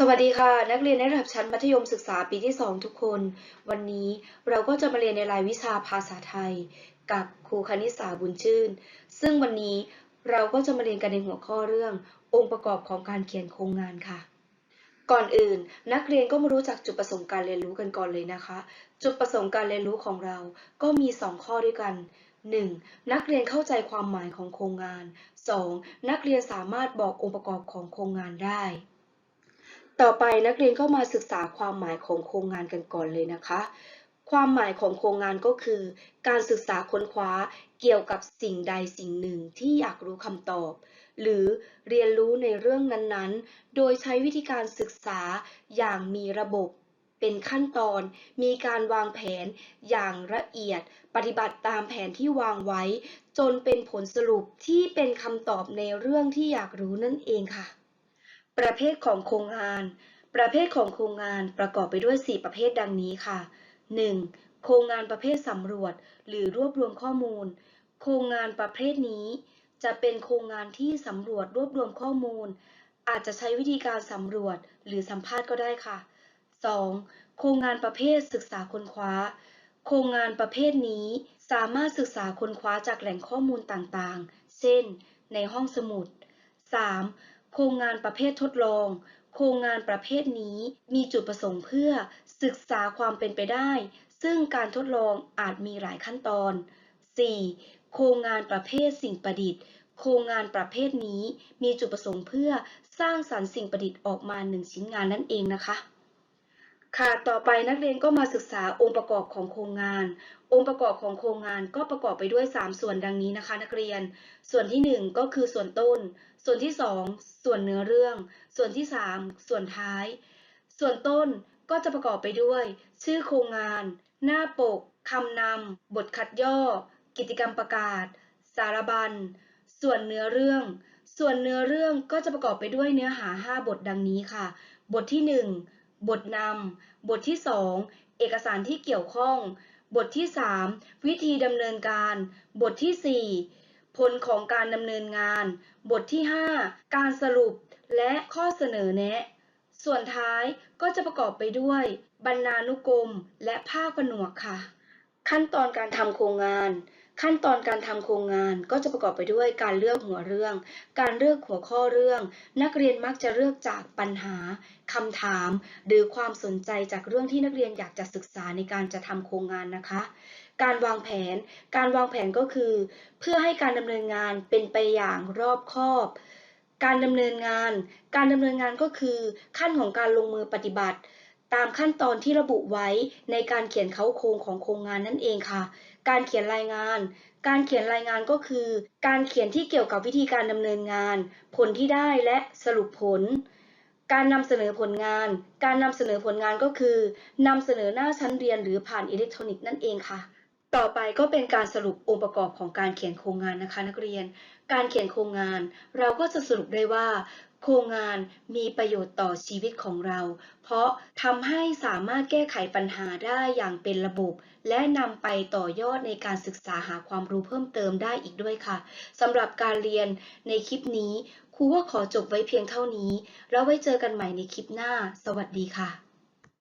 สวัสดีค่ะ นักเรียนในระดับชั้นมัธยมศึกษาปีที่ 2 ทุกคน วันนี้เราก็จะมาเรียนในรายวิชาภาษาไทย กับครูคณิษาบุญชื่น ซึ่งวันนี้เราก็จะมาเรียนกันในหัวข้อเรื่อง องค์ประกอบของการเขียนโครงงานค่ะ ก่อนอื่น นักเรียนก็มารู้จักจุดประสงค์การเรียนรู้กันก่อนเลยนะคะ จุดประสงค์การเรียนรู้ของเราก็มี 2 ข้อด้วยกัน 1. นักเรียนเข้าใจความหมายของโครงงาน 2. นักเรียนสามารถบอกองค์ประกอบของโครงงานได้ ต่อไปนักเรียนก็มาศึกษาความหมายของโครงงานกันก่อนเลยนะคะ ความหมายของโครงงานก็คือ การศึกษาค้นคว้าเกี่ยวกับสิ่งใดสิ่งหนึ่งที่อยากรู้คำตอบ หรือเรียนรู้ในเรื่องนั้นๆ โดยใช้วิธีการศึกษาอย่างมีระบบ เป็นขั้นตอน มีการวางแผนอย่างละเอียด ปฏิบัติตามแผนที่วางไว้ จนเป็นผลสรุปที่เป็นคำตอบในเรื่องที่อยากรู้นั่นเองค่ะ ประเภทของโครงงาน ประเภทของโครงงานประกอบไปด้วย 4 ประเภทดังนี้ค่ะ 1. โครงงานประเภทสำรวจ หรือรวบรวมข้อมูล โครงงานประเภทนี้ จะเป็นโครงงานที่สำรวจรวบรวมข้อมูล อาจจะใช้วิธีการสำรวจหรือสัมภาษณ์ก็ได้ค่ะ 2. โครงงานประเภทศึกษาค้นคว้า โครงงานประเภทนี้สามารถศึกษาค้นคว้าจากแหล่งข้อมูลต่างๆ เช่น ในห้องสมุด 3. โครงงานประเภททดลอง โครงงานประเภทนี้มีจุดประสงค์เพื่อศึกษาความเป็นไปได้ ซึ่งการทดลองอาจมีหลายขั้นตอน 4. โครงงานประเภทสิ่งประดิษฐ์ โครงงานประเภทนี้มีจุดประสงค์เพื่อสร้างสรรค์สิ่งประดิษฐ์ออกมาหนึ่งชิ้นงานนั่นเองนะคะ ค่ะ ต่อไปนักเรียนก็มาศึกษาองค์ประกอบของโครงงาน องค์ประกอบของโครงงานก็ประกอบไปด้วย 3 ส่วนดังนี้นะคะ นักเรียน ส่วนที่ 1 ก็คือส่วนต้น ส่วนที่ 2 ส่วนเนื้อเรื่อง ส่วนที่ 3 ส่วนท้าย ส่วนต้นก็จะประกอบไปด้วย ชื่อโครงงาน หน้าปกคำนำ บทคัดย่อ กิจกรรมประกาศ สารบัญ ส่วนเนื้อเรื่อง ส่วนเนื้อเรื่องก็จะประกอบไปด้วยเนื้อหา 5 บทดังนี้ค่ะ บทที่ 1 บทนำ บทที่ 2 เอกสารที่เกี่ยวข้อง บทที่ 3 วิธีดำเนินการ บทที่ 4 ผลของการดำเนินงาน บทที่ 5 การสรุปและข้อเสนอแนะ ส่วนท้ายก็จะประกอบไปด้วย บรรณานุกรม และภาคผนวกค่ะ ขั้นตอนการทำโครงงาน ขั้นตอนการทำโครงงานก็จะประกอบไปด้วยการเลือกหัวเรื่อง การเลือกหัวข้อเรื่อง นักเรียนมักจะเลือกจากปัญหาคำถาม หรือความสนใจจากเรื่องที่นักเรียนอยากจะศึกษาในการจะทำโครงงานนะคะ การวางแผน การวางแผนก็คือ เพื่อให้การดำเนินงานเป็นไปอย่างรอบคอบการดำเนินงาน การดำเนินงานก็คือขั้นของการลงมือปฏิบัติ ตามขั้นตอนที่ระบุไว้ในการเขียนเขาโครงของโครงงานนั่นเองค่ะ การเขียนรายงาน การเขียนรายงานก็คือ การเขียนที่เกี่ยวกับวิธีการดำเนินงาน ผลที่ได้และสรุปผล การนำเสนอผลงาน การนำเสนอผลงานก็คือนำเสนอหน้าชั้นเรียนหรือผ่านอิเล็กทรอนิกส์นั่นเองค่ะ ต่อไปก็เป็นการสรุปองค์ประกอบของการเขียนโครงงานนะคะนักเรียน การเขียนโครงงาน เราก็จะสรุปได้ว่า โครงงานมีประโยชน์ต่อชีวิตของเรา เพราะทำให้สามารถแก้ไขปัญหาได้อย่างเป็นระบบ และนำไปต่อยอดในการศึกษาหาความรู้เพิ่มเติมได้อีกด้วยค่ะสำหรับการเรียนในคลิปนี้ครูก็ขอจบไว้เพียงเท่านี้ แล้วไว้เจอกันใหม่ในคลิปหน้า สวัสดีค่ะ